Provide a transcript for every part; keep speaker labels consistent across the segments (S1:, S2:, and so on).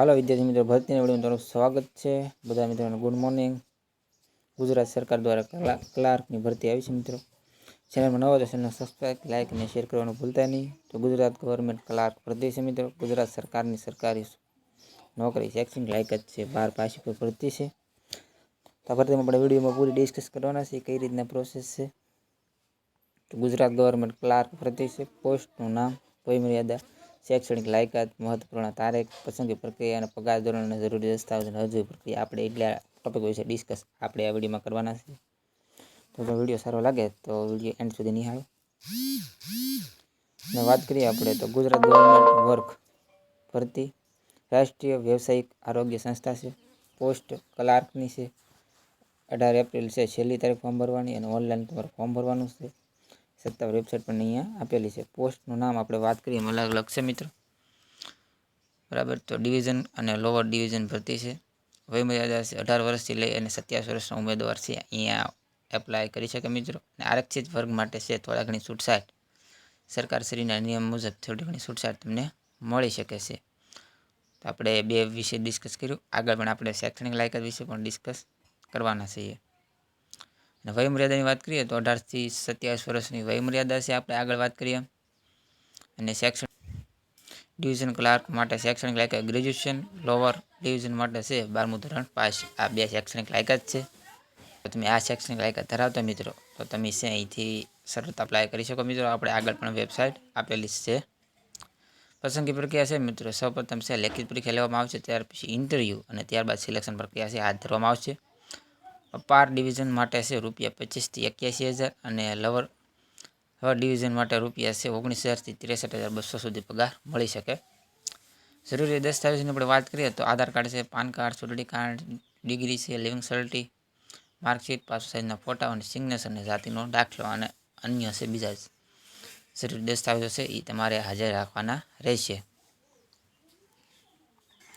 S1: વિદ્યાર્થી મિત્રો ભરતી વિડીયોમાં તમારું સ્વાગત છે. બધા મિત્રોને ગુડ મોર્નિંગ. ગુજરાત સરકાર દ્વારા ક્લા- ક્લાર્કની ભરતી આવી છે મિત્રો. ચેનલમાં નવા તો ચેનલ સબસ્ક્રાઈબ લાઇક અને શેર કરવાનું ભૂલતા નહીં. તો ગુજરાત ગવર્મેન્ટ ક્લાર્ક ભરતી છે મિત્રો. ગુજરાત સરકારની સરકારી નોકરી શૈક્ષણિક લાયક જ છે. બાર પાસ પર ભરતી છે. તો ભરતીમાં આપણે વિડીયોમાં પૂરી ડિસ્કસ કરવાના છે કઈ રીતના પ્રોસેસ છે. તો ગુજરાત ગવર્મેન્ટ ક્લાર્ક ભરતી છે. પોસ્ટનું નામ વયમર્યાદા શૈક્ષણિક લાયકાત, મહત્વપૂર્ણ તારીખ, પસંદગી પ્રક્રિયા અને પગાર ધોરણ અને જરૂરી દસ્તાવેજ અરજી પ્રક્રિયા. આપણે એટલે ટોપિક વિશે ડિસ્કસ આપણે આ વિડીયોમાં કરવાના છે તો જો વીડિયો સારો લાગે તો વીડિયો એન્ડ સુધી નિહાળો. ને વાત કરીએ આપણે તો ગુજરાત ગવર્મેન્ટ વર્ક ભરતી રાષ્ટ્રીય વ્યવસાયિક આરોગ્ય સંસ્થા છે. પોસ્ટ ક્લાર્કની છે. અઢાર એપ્રિલ છે. છેલ્લી તારીખ ફોર્મ ભરવાની અને ઓનલાઈન તમારે ફોર્મ ભરવાનું છે. સત્તાવાર વેબસાઇટ પણ અહીંયા આપેલી છે. પોસ્ટનું નામ આપણે વાત કરીએ અલગ અલગ છે મિત્રો. બરાબર? તો ડિવિઝન અને લોઅર ડિવિઝન ભરતી છે. વયમર્યાદા છે અઢાર વર્ષથી લઈ અને સત્યાવીસ વર્ષના ઉમેદવાર છે. અહીંયા એપ્લાય કરી શકે મિત્રો. અને આરક્ષિત વર્ગ માટે છે થોડા ઘણી છૂટછાટ. સરકારશ્રીના નિયમ મુજબ થોડી ઘણી છૂટછાટ તમને મળી શકે છે. તો આપણે બે વિશે ડિસ્કસ કર્યું. આગળ પણ આપણે શૈક્ષણિક લાયકાત વિશે પણ ડિસ્કસ કરવાના છીએ. અને વયમર્યાદાની વાત કરીએ તો અઢારથી સત્યાવીસ વર્ષની વયમર્યાદા છે. આપણે આગળ વાત કરીએ. અને શૈક્ષણિક ડિવિઝન ક્લાર્ક માટે શૈક્ષણિક લાયકાત ગ્રેજ્યુએશન, લોઅર ડિવિઝન માટે છે. બારમું ધોરણ પાસ. આ બે શૈક્ષણિક લાયકાત છે. તો તમે આ શૈક્ષણિક લાયકાત ધરાવતા મિત્રો, તો તમે છે અહીંથી સરળતા અપ્લાય કરી શકો મિત્રો. આપણે આગળ પણ વેબસાઇટ આપેલી છે. પસંદગી પ્રક્રિયા છે મિત્રો. સૌપ્રથમ છે, લેખિત પરીક્ષા લેવામાં આવશે, ત્યાર પછી ઇન્ટરવ્યૂ અને ત્યારબાદ સિલેક્શન પ્રક્રિયા છે. હાથ ધરવામાં આવશે. અપાર ડિવિઝન માટે છે રૂપિયા પચીસથી એક્યાસી હજાર અને લવર લવર ડિવિઝન માટે રૂપિયા છે ઓગણીસ હજારથી ત્રેસઠ હજાર બસો સુધી પગાર મળી શકે. જરૂરી દસ્તાવેજની આપણે વાત કરીએ તો આધાર કાર્ડ છે, પાન કાર્ડ ચૂંટણી કાર્ડ, ડિગ્રી છે, લિવિંગ સર્ટી માર્કશીટ પાસપોર્ટ સાઇઝના ફોટા અને સિગ્નેચર અને જાતિનો દાખલો અને અન્ય છે બીજા જરૂરી દસ્તાવેજો છે એ તમારે હાજર રાખવાના રહેશે.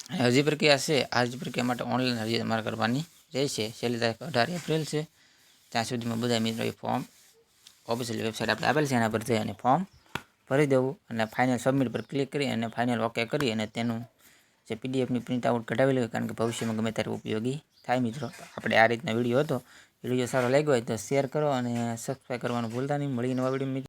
S1: અને અરજી પ્રક્રિયા છે, અરજી પ્રક્રિયા માટે ઓનલાઈન અરજી તમારે કરવાની રહેશે. છેલ્લી તારીખ અઢાર એપ્રિલ છે. ત્યાં સુધીમાં બધા મિત્રો એ ફોર્મ ઓફિશિયલ વેબસાઇટ આપણે આપેલ છે, એના પર જઈ અને ફોર્મ ભરી દેવું અને ફાઇનલ સબમિટ પર ક્લિક કરી અને ફાઇનલ ઓકે કરી અને તેનું જે પીડીએફની પ્રિન્ટ આઉટ કઢાવી લેવી કારણ કે ભવિષ્યમાં ગમે ત્યારે ઉપયોગી થાય મિત્રો. આપણે આ રીતના વીડિયો હતો. વીડિયો સારો લાગ્યો હોય તો શેર કરો અને સબસ્ક્રાઈબ કરવાનું ભૂલતા નહીં. મળી નવા વીડિયો